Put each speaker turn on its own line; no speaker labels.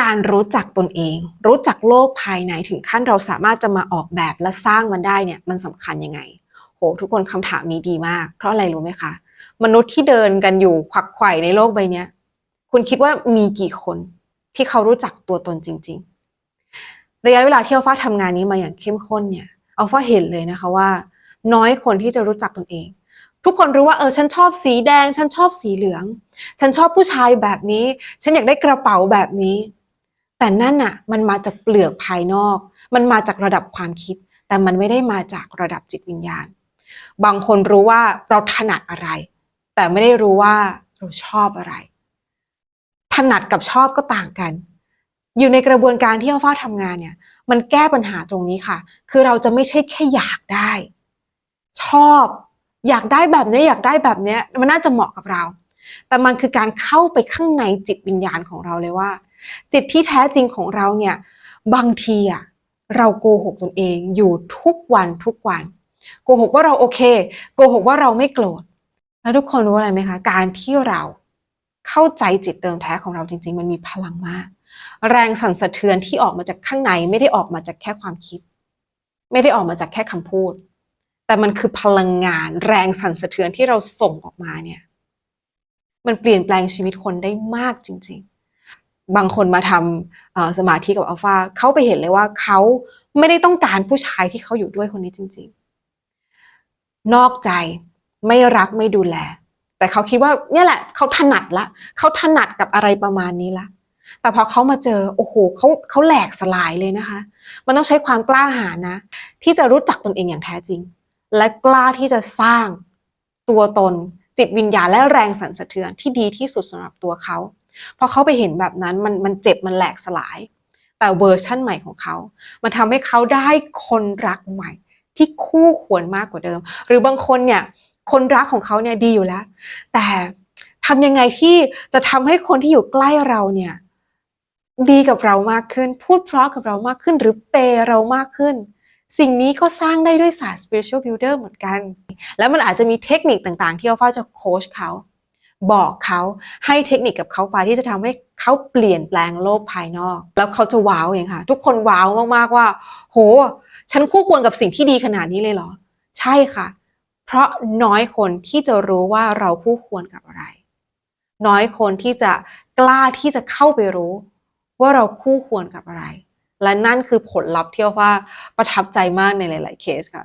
การรู้จักตนเอง รู้จักโลกภายในถึงขั้นเราสามารถจะมาออกแบบและสร้างมันได้เนี่ยมันสำคัญยังไง โห ทุกคนคำถามนี้ดีมาก เพราะอะไรรู้ไหมคะ มนุษย์ที่เดินกันอยู่ขวักไขว่ในโลกใบนี้คุณคิดว่ามีกี่คนที่เขารู้จักตัวตนจริง ๆ ระยะเวลาที่อัลฟาทำงานนี้มาอย่างเข้มข้นเนี่ยอัลฟาเห็นเลยนะคะว่า น้อยคนที่จะรู้จักตนเอง ทุกคนรู้ว่าเออฉันชอบสีแดง ฉันชอบสีเหลือง ฉันชอบผู้ชายแบบนี้ ฉันอยากได้กระเป๋าแบบนี้ แต่นั่นน่ะ มันมาจากเปลือกภายนอก มันมาจากระดับความคิด แต่มันไม่ได้มาจากระดับจิตวิญญาณ บางคนรู้ว่าเราถนัดอะไร แต่ไม่ได้รู้ว่าเราชอบอะไร ถนัดกับชอบก็ต่างกัน อยู่ในกระบวนการที่อัลฟาทำงานเนี่ยมันแก้ปัญหาตรงนี้ค่ะ คือเราจะไม่ใช่แค่อยากได้ ชอบ อยากได้แบบนี้อยากได้แบบนี้มันน่าจะเหมาะกับเรา แต่มันคือการเข้าไปข้างในจิตวิญญาณของเราเลยว่า จิตที่แท้จริงของเราเนี่ยบางทีอะเราโกหกตนเองอยู่ทุกวันทุกวัน โกหกว่าเราโอเค โกหกว่าเราไม่โกรธแล้วทุกคนรู้อะไรไหมคะการที่เราเข้าใจจิตเดิมแท้ของเราจริง ๆ มันมีพลังมาก แรงสั่นสะเทือนที่ออกมาจากข้างในไม่ได้ออกมาจากแค่ความคิด ไม่ได้ออกมาจากแค่คำพูด แต่มันคือพลังงานแรงสั่นสะเทือนที่เราส่งออกมาเนี่ย มันเปลี่ยนแปลงชีวิตคนได้มากจริง ๆ บางคนมาทำสมาธิกับอัลฟาเขาไปเห็นเลยว่าเขาไม่ได้ต้องการผู้ชายที่เขาอยู่ด้วยคนนี้จริง ๆ นอกใจไม่รักไม่ดูแล แต่เขาคิดว่าเนี่ยแหละเขาถนัดละเขาถนัดกับอะไรประมาณนี้ละแต่พอเขามาเจอโอ้โหเขาเขาแหลกสลายเลยนะคะ มันต้องใช้ความกล้าหาญนะ ที่จะรู้จักตนเองอย่างแท้จริง และกล้าที่จะสร้างตัวตน จิตวิญญาณและแรงสั่นสะเทือนที่ดีที่สุดสำหรับตัวเขาพอเขาไปเห็นแบบนั้นมันมันเจ็บมันแหลกสลาย แต่เวอร์ชั่นใหม่ของเขา มันทำให้เขาได้คนรักใหม่ ที่คู่ควรมากกว่าเดิม หรือบางคนเนี่ยคนรักของเขาเนี่ยดีอยู่แล้ว แต่ทำยังไงที่จะทำให้คนที่อยู่ใกล้เราเนี่ยดีกับเรามากขึ้น พูดเพราะกับเรามากขึ้น หรือเปเรามากขึ้น สิ่งนี้ก็สร้างได้ด้วยศาสตร์ spiritual builder เหมือนกัน แล้วมันอาจจะมีเทคนิคต่างๆ ที่อัลฟาจะโค้ชเขา บอกเขาให้เทคนิคกับเขาไปที่จะทำให้เขาเปลี่ยนแปลงโลกภายนอก แล้วเขาจะว้าวเองค่ะ ทุกคนว้าวมากๆว่า โห ฉันคู่ควรกับสิ่งที่ดีขนาดนี้เลยเหรอ ใช่ค่ะ เพราะน้อยคนที่จะรู้ว่าเราคู่ควรกับอะไร น้อยคนที่จะกล้าที่จะเข้าไปรู้ ว่าเราคู่ควรกับอะไร และนั่นคือผลลัพธ์ที่ว่าประทับใจมากในหลาย ๆ เคสค่ะ